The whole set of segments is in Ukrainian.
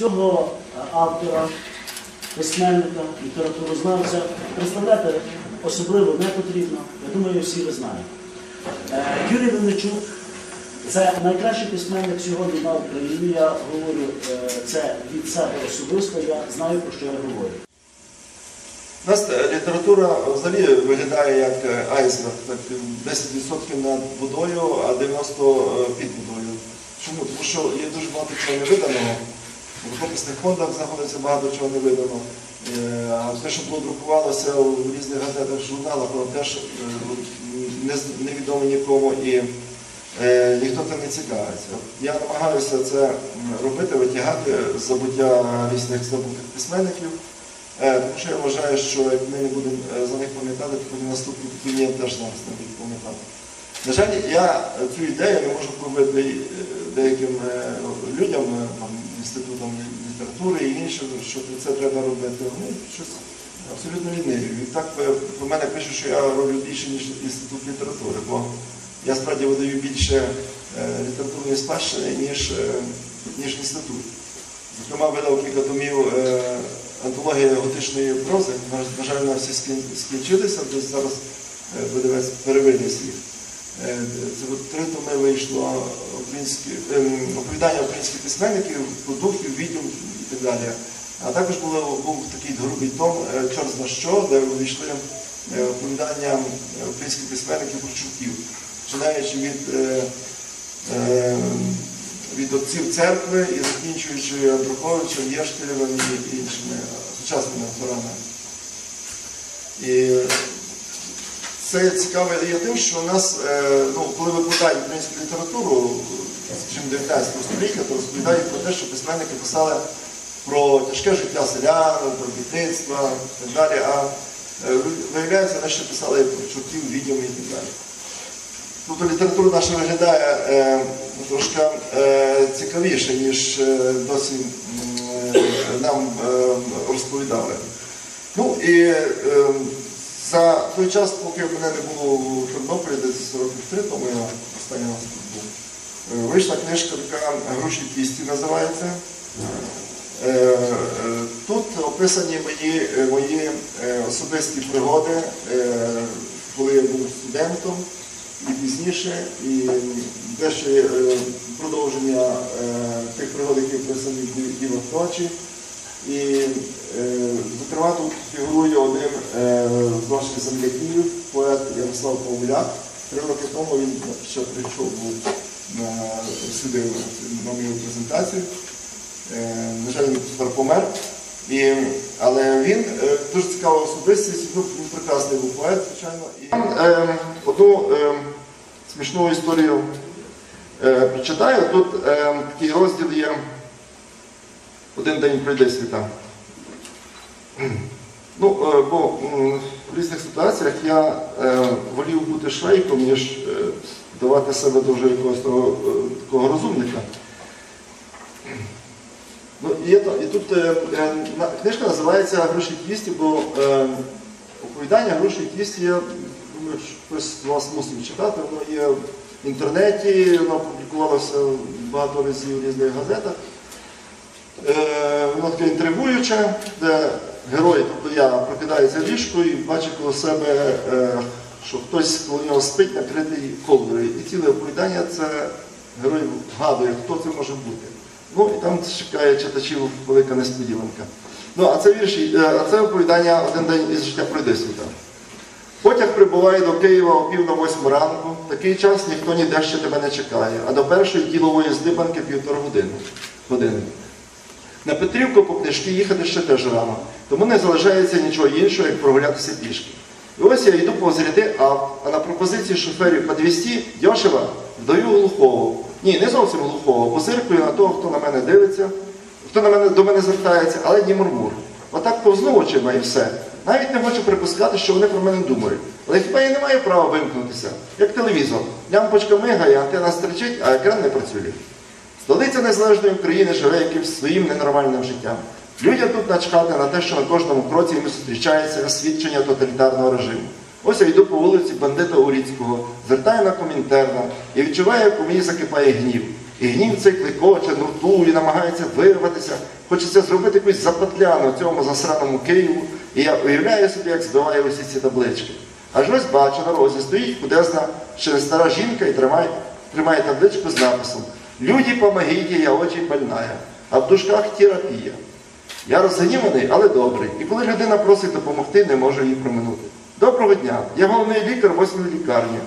цього е, автора, письменника, літературознавця представляти особливо не потрібно. Я думаю, всі ви знаєте. Е, Юрій Винничук це найкращий письменник сьогодні на Україні. Я говорю е, це від себе особисто, я знаю, про що я говорю. У нас література взагалі виглядає як айсберг, так 10% над водою, а 90% під водою. Чому? Тому що є дуже багато чого невиданого. В рукописних фондах знаходиться багато чого невиданого. Е, А те, що було друкувалося в різних газетах, журналах, воно теж е, не невідомо нікому і е, ніхто цим не цікавиться. Я намагаюся це робити, витягати забуття різних забутих письменників. Тому що я вважаю, що як ми не будемо за них пам'ятати, то наступні покоління теж нас не будуть пам'ятати. На жаль, я цю ідею не можу пробити е, деяким е, людям, е, там, інститутам літератури і іншим, що це треба робити. Вони щось абсолютно ліниві. Відтак е, про мене пишуть, що я роблю більше, ніж інститут літератури, бо я справді видаю більше е, літературної спадщини, ніж, е, ніж інститут. Зокрема, видав кілька томів е, антології готичної прози. На, на жаль, вона всі скінчилися, десь зараз е, видавець перевиніс їх. Е, три томи вийшло ем, оповідання українських письменників, про духів, відьом і так далі. А також було, був такий грубий том е, Чорт за що, де увійшли е, оповідання е, українських письменників про починаючи від е, е, від отців церкви і закінчуючи Андруховичем, Єштелєвим і іншими сучасними авторами. Це цікаво є тим, що у нас, е, ну, коли викладають українську літературу, скажімо, 19 століття, то розповідають про те, що письменники писали про тяжке життя селян, про бідництво і так далі. А е, виявляється, ще писали про чортів, відьом і так далі. Тобто література наша виглядає е, трошки е, цікавіше, ніж е, досі е, нам е, розповідали. Ну і е, за той час, поки мене не було в Тернополі, десь 40 років три, тому я останній раз тут був. е, Вийшла книжка така Груші кісті називається. Е, е, Тут описані мої, мої особисті пригоди, коли я був студентом і пізніше, і дещо продовження тих пригод, які описані в «Ді- ночі. І, е, зокрема, тут фігурує один е, з наших земляків, поет Ярослав Павляк. Три роки тому він ще прийшов на, сюди на мою презентацію. Е, на жаль, він тепер помер. І, але він е, дуже цікава особистість, ну, він прекрасний був поет, звичайно. І, е, одну е, смішну історію е, прочитаю. Тут е, такий розділ є один день пройде світа. Ну, е, бо в різних ситуаціях я е, волів бути швейком, ніж е, давати себе дуже якогось того, такого розумника. Ну, і, і тут книжка називається Гроші кісті, бо оповідання Гроші кісті, я думаю, хтось з вас мусив читати, воно є в інтернеті, воно публікувалося багато разів в різних газетах. Е, воно таке інтригуюче, де герой, тобто я прокидаюся в ліжку і бачу коло себе, е, що хтось коло нього спить, накритий ковдрою. І ціле оповідання це герой вгадує, хто це може бути. Ну і там чекає читачів велика несподіванка. Ну, а це вірші, е, а це оповідання один день із життя пройде світа. Потяг прибуває до Києва о пів на восьму ранку. Такий час ніхто ніде ще тебе не чекає, а до першої ділової здибанки півтора години. На Петрівку по книжки їхати ще теж рано, тому не залишається нічого іншого, як прогулятися пішки. І ось я йду повз ряди ав, а на пропозиції шоферів підвісті дешево вдаю глухого. Ні, не зовсім глухого, позиркую на того, хто на мене дивиться, хто на мене, до мене звертається, але ні мурмур. Отак повзну очима і все. Навіть не хочу припускати, що вони про мене думають. Але хіба я не маю права вимкнутися? Як телевізор. Лямпочка мигає, антена стричить, а екран не працює. Столиця незалежної України живе якимсь своїм ненормальним життям. Людям тут начхати на те, що на кожному кроці їм зустрічається свідчення тоталітарного режиму. Ось я йду по вулиці бандита Уріцького, звертаю на комінтерна і відчуваю, як у мені закипає гнів. І гнів цей кликоче, нуртує, намагається вирватися. Хочеться зробити якусь запетляну цьому засраному Києву. І я уявляю собі, як збиває усі ці таблички. Аж ось бачу, на розі стоїть кудесна ще не стара жінка і тримає, тримає табличку з написом Люди, помогите, я очень больная. А в дужках терапія. Я розгніваний, але добрий. І коли людина просить допомогти, не можу її проминути. Доброго дня. Я головний лікар восьмої лікарні.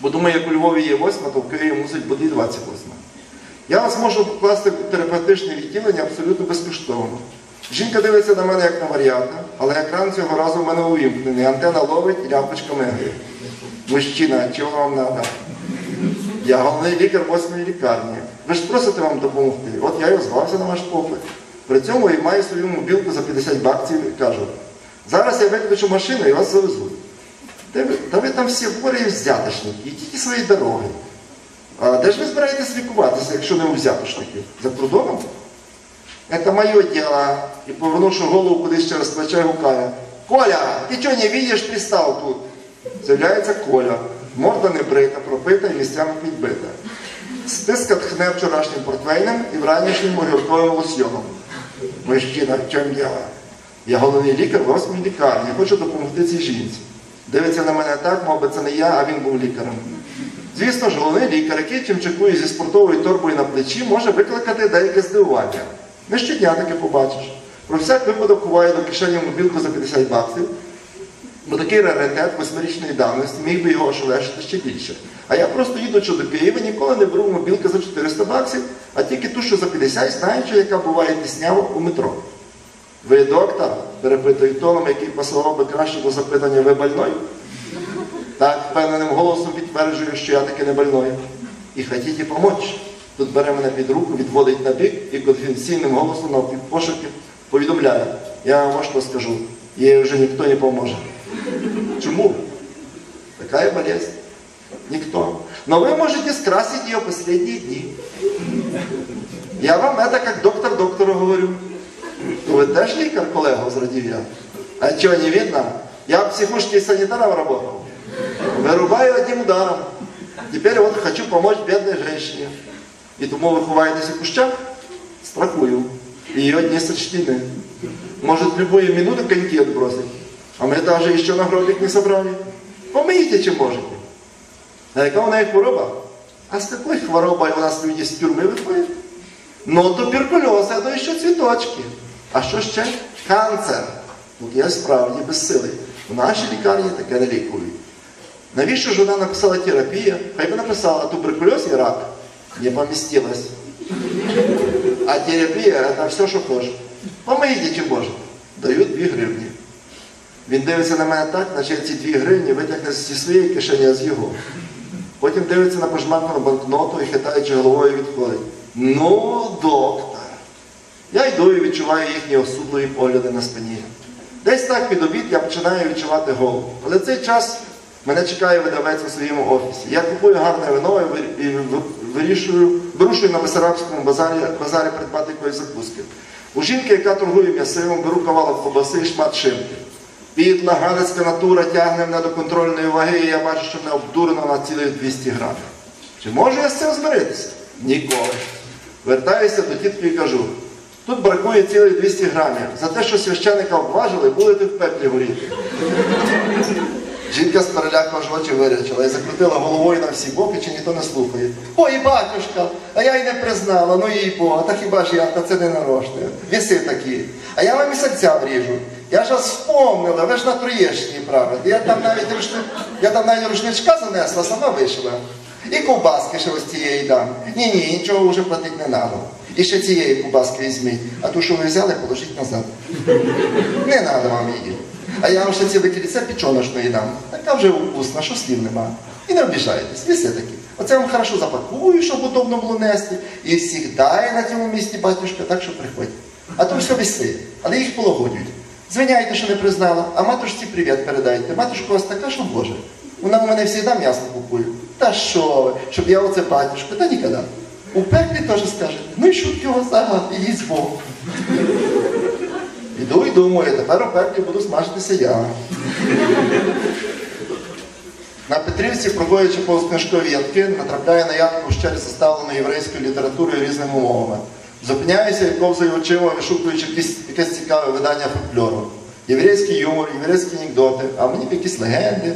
Бо думаю, як у Львові є восьма, то в Києві мусить бути і 28. Я вас можу покласти в терапевтичне відділення абсолютно безкоштовно. Жінка дивиться на мене як на варіанта, але екран цього разу в мене увімкнений. Антена ловить і лампочка мигає. Мужчина, чого вам треба? Я головний лікар восьмої лікарні. Ви ж просите вам допомогти. От я і озвався на ваш поклик. При цьому і маю свою мобілку за 50 баксів і кажу, зараз я викличу машину і вас завезуть. Та ви, та ви там всі хворі і взятошники, ідіть свої дороги. А де ж ви збираєтесь лікуватися, якщо не у взятошників? За кордоном? Это мое дело. І повернувши голову кудись через плече, гукає. Коля, ти чого не видиш, пристав тут? З'являється Коля. Морда не брита, пропита і місцями підбита. Стиска тхне вчорашнім портвейном і вранішнім огірковим лосьйоном. Мужчина, в чому діло? Я головний лікар восьмій лікарні, хочу допомогти цій жінці. Дивиться на мене так, мовби це не я, а він був лікарем. Звісно ж, головний лікар, який чимчикує зі спортовою торбою на плечі, може викликати деяке здивування. Не щодня таке побачиш. Про всяк випадок ховає до кишені мобілку за 50 баксів, бо такий раритет восьмирічної давності міг би його ошелешити ще більше. А я просто їдучи до Києва, ніколи не беру мобілки за 400 баксів, а тільки ту, що за 50, знаючи, яка буває тіснява у метро. Ви доктор? перепитує тоном, який посилав би краще до запитання ви больной? Так, впевненим голосом підтверджую, що я таки не больной. І хотіте помочь? Тут бере мене під руку, відводить на бік і конфіденційним голосом на пошуки повідомляє. Я вам що скажу, їй вже ніхто не поможе. Чому? Такая болезнь. Никто. Но вы можете скрасить ее последние дни. Я вам это как доктор доктору говорю. Ви теж лікар, колего, зрадів я. А чого не видно? Я в психушке санитаром работал. Вырубаю одним ударом. Теперь вот хочу помочь бедной женщине. И тому вы ховаетесь в кущах? Страхую. Ее дни сочтены. Может, любую минуту коньки отбросить. А мы даже еще на гробик не собрали. Помийте, чем можете. А яка у неї хвороба? А з такою хворобою у нас люди з тюрми виходять? Ну, туберкульоз, а то ще цвіточки. А що ще? Канцер. Тут я справді безсилий. У нашій лікарні таке не лікують. Навіщо ж вона написала терапія? Хай би написала туберкульоз і рак. Не помістилась. А терапія це все, що хочеш. Помийте, чи може. Дають 2 гривні. Він дивиться на мене так, наче ці 2 гривні витягне зі своєї кишені, а з його. Потім дивиться на пожмакану банкноту і хитаючи головою відходить. Ну, доктор. Я йду і відчуваю їхні осудливі погляди на спині. Десь так під обід я починаю відчувати голод. Але цей час мене чекає видавець у своєму офісі. Я купую гарне вино і вир- і ви- вирішую, вирушую на Бесарабському базарі, базарі придбати якоїсь закуски. У жінки, яка торгує м'ясивом, беру кавалок ковбаси і шмат шинки. Підла галицька натура тягне мене до контрольної ваги, і я бачу, що мене обдурено на цілих 200 грамів. Чи можу я з цим змиритися? Ніколи. Вертаюся до тітки і кажу, тут бракує цілих 200 грамів. За те, що священика обважили, будете в пеклі горіти. Жінка з переляку аж очі вирячила і закрутила головою на всі боки, чи ніхто не слухає. Ой, батюшка, а я й не признала, ну їй Бога, та хіба ж я, та це не нарочне. Віси такі. А я вам і серця вріжу. Я ж вас вспомнила, ви ж на Троєщині правите. Я там навіть рушни... я там навіть рушничка занесла, сама вишила. І ковбаски ще ось цієї дам. Ні-ні, нічого вже платити не треба. І ще цієї ковбаски візьміть, а ту, що ви взяли, положіть назад. Не треба вам її. А я вам ще ціле кільце пічоночної дам. Така вже вкусна, що слів нема. І не обіжайтесь, ви все таки. Оце я вам хорошо запакую, щоб удобно було нести. І є на цьому місці батюшка, так що приходьте. А то все веси, але їх полагодюють. Звиняйте, що не признала, а матушці привіт передайте. Матушка у вас така, що Боже. Вона у мене завжди м'ясо купує. Та що ви, щоб я оце батюшка, та ніколи. У пеклі теж скажете, ну і шут його загад, і їсть Бог. Іду і думаю, тепер у пеклі буду смажитися я. На Петрівці, проходячи повз книжкові ядки, натрапляє на ядку в щелі заставленої єврейською літературою різними мовами. Зупиняюся і ковзаю очима, вишукуючи якісь, якесь цікаве видання фольклору. Єврейський юмор, єврейські анекдоти, а мені б якісь легенди.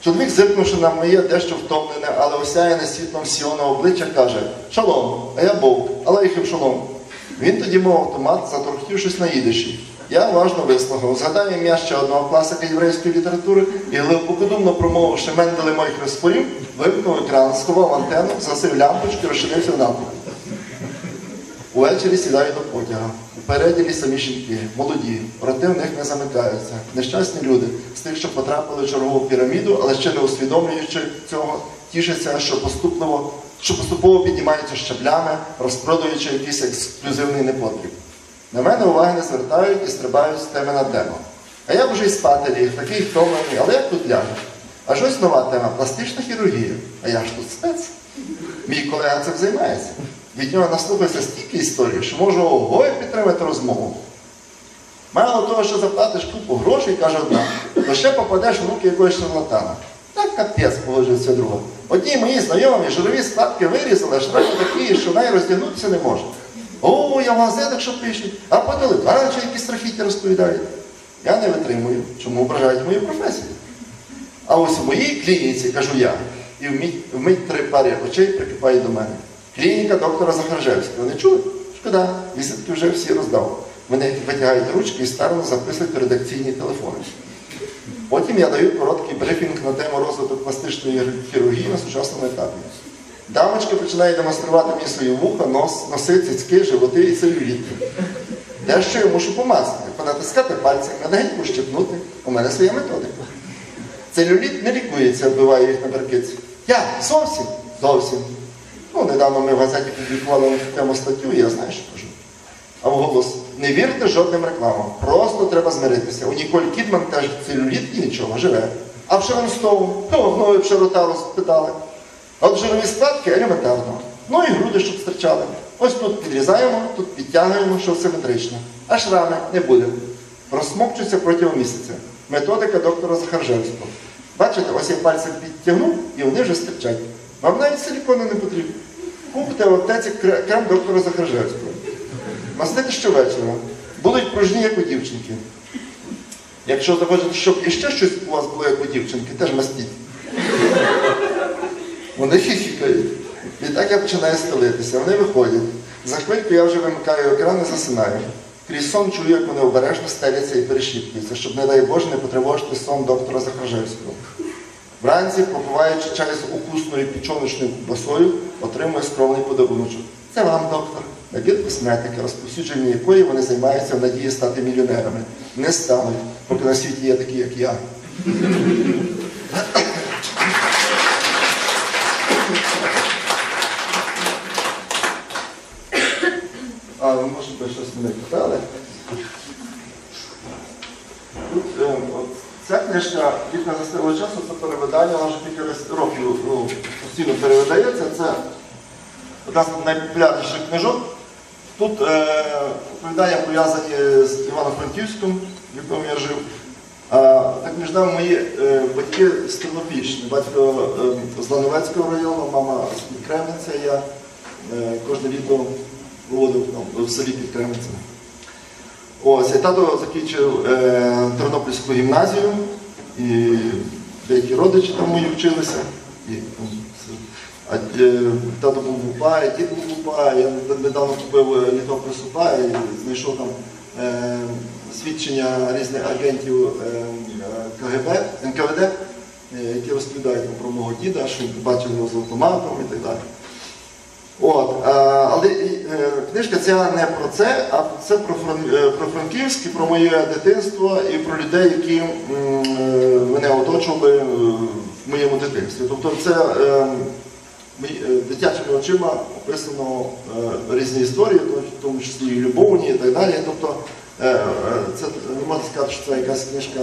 Чоловік, зиркнувши на моє дещо втомлене, але осяяне світлом сіона обличчя, каже: Шалом, а я Бог, алейхим шалом. Він тоді мов автомат, заторохтів щось на їдиші. Я уважно вислухав, згадав ім'я ще одного класика єврейської літератури і глибокодумно промовивши Менделе моїх розпорів, вимкнув екран, сховав антенну, засив лямпочку і розчинився в натовпі. Увечері сідаю до потяга. Упереді самі жінки, молоді, роти в них не замикаються. Нещасні люди з тих, що потрапили в чергову піраміду, але ще не усвідомлюючи цього, тішаться, що поступово, що поступово піднімаються щаблями, розпродаючи якийсь ексклюзивний непотріб. На мене уваги не звертають і стрибають з теми на тему. А я вже і спати ліг, такий втомлений, але як тут ляжу? Аж ось нова тема пластична хірургія. А я ж тут спец. Мій колега цим займається. Від нього наслухається стільки історій, що можу ого підтримати розмову. Мало того, що заплатиш купу грошей, каже одна, то ще попадеш в руки якогось шарлатана. Так капець, погоджується друга. Одні мої знайомі жирові складки вирізали, штрафи такі, що неї роздягнутися не може. О, я в газетах що пишуть, а по телебаченню якісь страхіття розповідають. Я не витримую, чому ображають мою професію. А ось у моїй клініці, кажу я, і вмить, три пари очей прикипають до мене. Клініка доктора Захаржевського. Не чули? Шкода, візитки вже всі роздав. Вони витягають ручки і старано записують редакційні телефони. Потім я даю короткий брифінг на тему розвитку пластичної хірургії на сучасному етапі. Дамочка починає демонструвати мені свої вуха, нос, носи, цицьки, животи і целюліти. Я що я мушу помазати, понатискати пальцем, легенько щепнути. У мене своя методика. Целюліт не лікується, вбиває їх на беркиці. Я зовсім? Зовсім. Ну, недавно ми в газеті публікували тему статтю, і я знаю, що кажу. А вголос, не вірте жодним рекламам, просто треба змиритися. У Ніколь Кідман теж целюліт і нічого, живе. А в Шеронстову, ну, вновь Шероталу спитали. А от жирові складки елементарно. Ну і груди, щоб стирчали. Ось тут підрізаємо, тут підтягуємо, що симетрично. А шрами не буде. Розсмокчуться протягом місяця. Методика доктора Захаржевського. Бачите, ось я пальцем підтягнув і вони вже стирчать. Вам навіть силікону не потрібно. Купите в аптеці крем доктора Захаржевського. Мастити щовечора. Будуть пружні, як у дівчинки. Якщо захочете, щоб іще щось у вас було, як у дівчинки, теж мастіть. Вони хихікають. І так я починаю стелитися. Вони виходять. За хвильку я вже вимикаю екран і засинаю. Крізь сон чую, як вони обережно стеляться і перешіптуються, щоб, не дай Боже, не потривожити сон доктора Захаржевського. Вранці, попиваючи чай з укусною пічоночною ковбасою, отримує скромний подаруночок. Це вам, доктор. Набір косметики, розповсюдження якої вони займаються в надії стати мільйонерами. Не стануть, поки на світі є такі, як я. А, ви може би щось мене питали. Тут, е, от, ця книжка «Вікна застилого часу це перевидання, вона вже кілька років ну, постійно перевидається. Це одна з найпопулярніших книжок. Тут е, оповідання пов'язані з Івано-Франківськом, в якому я жив. А, так між нами мої е, батьки з Тернопільщини, батько е, з Лановецького району, мама з Кремниця. Я е, кожне літо проводив там, в селі під. Ось, і тато закінчив е, Тернопільську гімназію, і деякі родичі там мої вчилися. І, ну, а, е, тато був в УПА, і дід був в УПА, я недавно купив е, літопис УПА і знайшов там е, свідчення різних агентів е, КГБ, НКВД, е, які розповідають про мого діда, що бачили його з автоматом і так далі. От, але е, книжка ця не про це, а це про, е, про Франківськ, про моє дитинство і про людей, які е, мене оточували е, в моєму дитинстві. Тобто це е, е, дитячими очима описано е, різні історії, в тому числі і любовні і так далі. Тобто е, е, це не можна сказати, що це якась книжка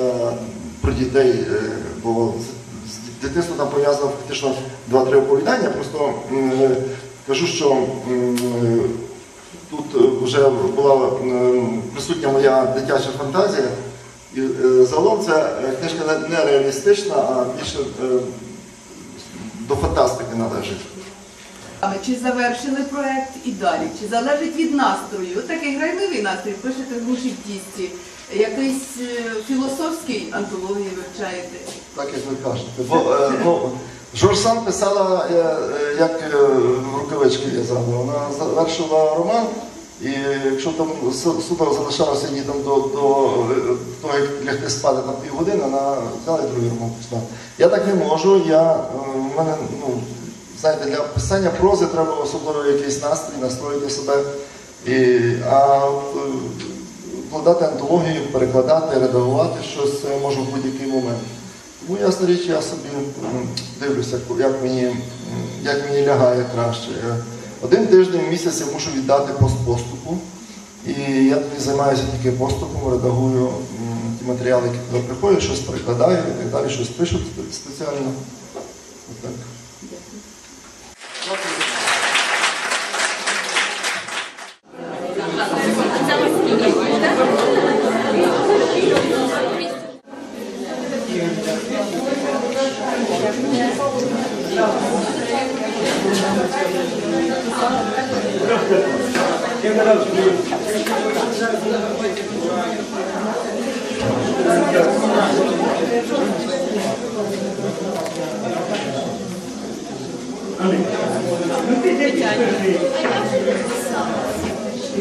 про дітей, е, бо з- дитинством там пов'язано фактично два-три оповідання. Просто е, кажу, що тут вже була присутня моя дитяча фантазія. І е, загалом ця е, книжка не- реалістична, а більше е, до фантастики належить. А Чи завершили проект і далі? Чи залежить від настрою? От такий грайливий настрій, пишете в гуші в тісті, якийсь філософський антології вивчаєте. Так як ви кажете. Бо е, ну, Жорж сам писала, е, е, як е, рукавички в'язала. Вона завершила роман, і якщо там суто залишалося їй там до, того, як лягти спати на півгодини, вона взяла і другий роман писала. Я так не можу. Я, в мене, ну, знаєте, для писання прози треба особливо якийсь настрій, настроїти себе. І, а вкладати антологію, перекладати, редагувати щось це можу в будь-який момент. Тому ясна річ, я собі дивлюся, як мені, як мені лягає краще. Один тиждень в місяць я мушу віддати постпоступу. І я тоді займаюся тільки поступом, редагую ті матеріали, які туди приходять, щось перекладаю і так далі, щось пишу спеціально. Отак.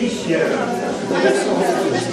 І ще раз.